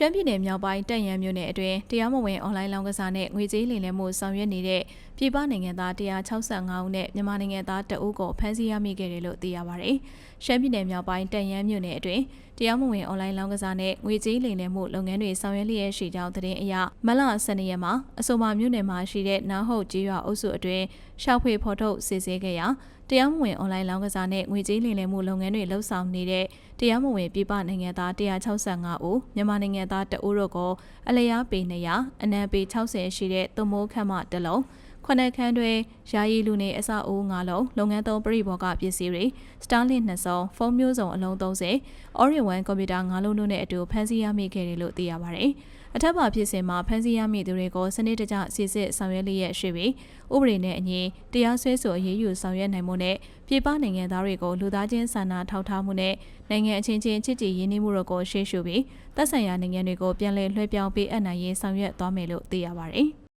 ရှမ်းပြည်နယ်မြောက်ပိုင်းတပ်ရန်မြို့နယ်အတွင်းတရားမဝင်အွန်လိုင်းလောင်းကစားနဲ့ငွေကြေးလိမ်လည်မှုဆောင်ရွက်နေတဲ့ပြည်ပနိုင်ငံသား165ဦးနဲ့မြန်မာနိုင်ငံသား2ဦးကိုဖမ်းဆီးရမိခဲ့တယ်လို့သိရပါဗျ။ရှမ်းပြည်နယ်မြောက်ပိုင်းတပ်ရန်မြို့နယ်အတွင်းတရားမဝင်အွန်လိုင်းလောင်းကစားနဲ့ငွေကြေးလိမ်လည်မှုလုပ်ငန်းတွေဆောင်ရွက်လျက်ရှိကြောင်းသတင်းအရမလ12ရက်မှာအဆိုပါမြို့နယ်မှာရှိတဲ့နားဟုတ်ကျေးရွာအုပ်စုအတွင်းရှောက်ဖွေဖော်ထုတ်စစ်ဆေးခဲ့ရာတရားမဝင်အွန်လိုင်းလောင်းကစားနဲ့ငွေကြေးလိမ်လည်မှုလုပ်ငန်းတွေလှုပ်ဆောင်နေတဲ့တရားမဝင်ပြည်ပနိုင်ငံသား165ဦးမြန်မာနိုင်ငံသား2ဦးတို့ကိုအလျားပေ200အနံပေ60ရှိတဲ့သွမိုးခန့်မှတစ်လုံး ခုနှစ်ခန်းတွင်ယာယီလူနေအစအုပ်၅လုံးလုပ်ငန်းသုံးပရိဘောဂပစ္စည်းတွေစတာလင့်2စုံဖုန်းမျိုးစုံအလုံး30 Orion 1ကွန်ပျူတာ၅လုံးတို့နဲ့အတူဖန်ဆီးရမိခဲ့တယ်လို့သိရပါတယ်။အထက်ပါဖြစ်စဉ်မှာဖမ်းဆီးရမိသူတွေကိုစနစ်တကျစစ်စစ်ဆောင်ရွက်လျက်ရှိပြီးဥပဒေနဲ့အညီတရားစွဲဆိုအရေးယူဆောင်ရွက်နိုင်မှုနဲ့ပြည်ပနိုင်ငံသားတွေကိုလူသားချင်းစာနာထောက်ထားမှုနဲ့နိုင်ငံအချင်းချင်းချစ်ကြည်ရင်းနှီးမှုတို့ကိုရှေ့ရှုပြီးသက်ဆိုင်ရာနိုင်ငံတွေကိုပြန်လည်လွှဲပြောင်းပေးအပ်နိုင်ရေးဆောင်ရွက်သွားမယ်လို့သိရပါတယ်။